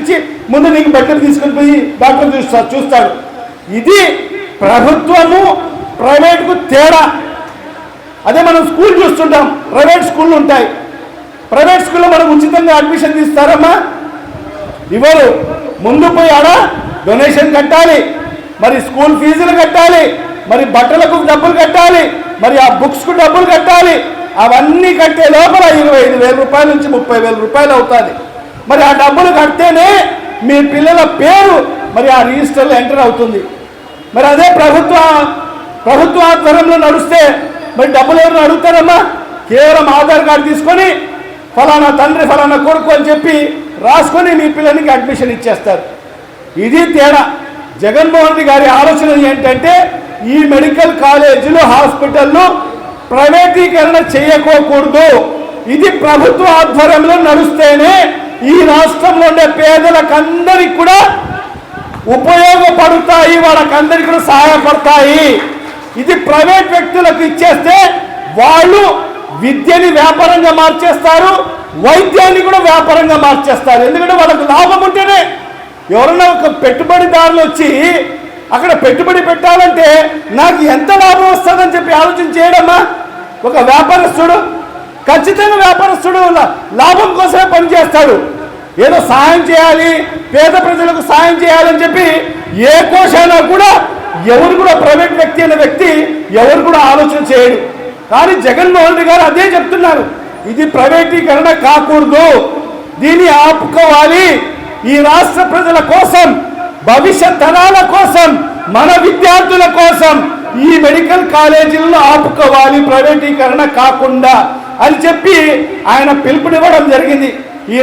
ఇచ్చి ముందు నీకు బట్టలు తీసుకొని పోయి డాక్టర్ చూస్తా చూస్తాడు. ఇది ప్రభుత్వము ప్రైవేట్కు తేడా. అదే మనం స్కూల్ చూస్తుంటాం ప్రైవేట్ స్కూళ్ళు ఉంటాయి. ప్రైవేట్ స్కూల్లో మనం ఉచితంగా అడ్మిషన్ తీస్తారమ్మా. ఇవ్వరు. ముందు పోయి ఆడ డొనేషన్ కట్టాలి. మరి స్కూల్ ఫీజులు కట్టాలి. మరి బట్టలకు డబ్బులు కట్టాలి. మరి ఆ బుక్స్కు డబ్బులు కట్టాలి. అవన్నీ కట్టే లోపల ఇరవై ఐదు వేల రూపాయల నుంచి ముప్పై వేల రూపాయలు అవుతుంది. మరి ఆ డబ్బులు కడితేనే మీ పిల్లల పేరు మరి ఆ రిజిస్టర్లో ఎంటర్ అవుతుంది. మరి అదే ప్రభుత్వ ప్రభుత్వ ఆధ్వర్యంలో నడుస్తే మరి డబ్బులు ఎవరు అడుగుతారమ్మా? కేవలం ఆధార్ కార్డు తీసుకొని ఫలానా తండ్రి ఫలానా కొడుకు అని చెప్పి రాసుకొని మీ పిల్లలకి అడ్మిషన్ ఇచ్చేస్తారు. ఇది తేడా. జగన్మోహన్ రెడ్డి గారి ఆలోచన ఏంటంటే ఈ మెడికల్ కాలేజీలు హాస్పిటల్ను ప్రైవేటీకరణ చేయకోకూడదు. ఇది ప్రభుత్వ ఆధ్వర్యంలో నడుస్తేనే ఈ రాష్ట్రంలో ఉండే పేదలకందరికి కూడా ఉపయోగపడతాయి వాళ్ళకందరికీ కూడా సహాయపడతాయి. ఇది ప్రైవేట్ వ్యక్తులకు ఇచ్చేస్తే వాళ్ళు విద్యని వ్యాపారంగా మార్చేస్తారు వైద్యాన్ని కూడా వ్యాపారంగా మార్చేస్తారు. ఎందుకంటే వాళ్ళకి లాభం ఉంటేనే ఎవరైనా ఒక పెట్టుబడిదారులు వచ్చి అక్కడ పెట్టుబడి పెట్టాలంటే నాకు ఎంత లాభం వస్తుందని చెప్పి ఆలోచన చేయడమ్మా? ఒక వ్యాపారస్తుడు ఖచ్చితంగా వ్యాపారస్తుడు లాభం కోసమే పనిచేస్తాడు ఏదో సాయం చేయాలి పేద ప్రజలకు సాయం చేయాలని చెప్పి ఏ కోశైనా కూడా ఎవరు కూడా ప్రైవేట్ వ్యక్తి అనే వ్యక్తి ఎవరు కూడా ఆలోచన చేయడు. కానీ జగన్మోహన్ రెడ్డి గారు అదే చెప్తున్నారు. ఇది ప్రైవేటీకరణ కాకూడదు. దీన్ని ఆపుకోవాలి. ఈ రాష్ట్ర ప్రజల కోసం భవిష్యత్ తరాల కోసం మన విద్యార్థుల కోసం ఈ మెడికల్ కాలేజీలను ఆపుకోవాలి. ప్రైవేటీకరణ కాకుండా అని చెప్పి ఆయన పిలుపునివ్వడం జరిగింది. ఈ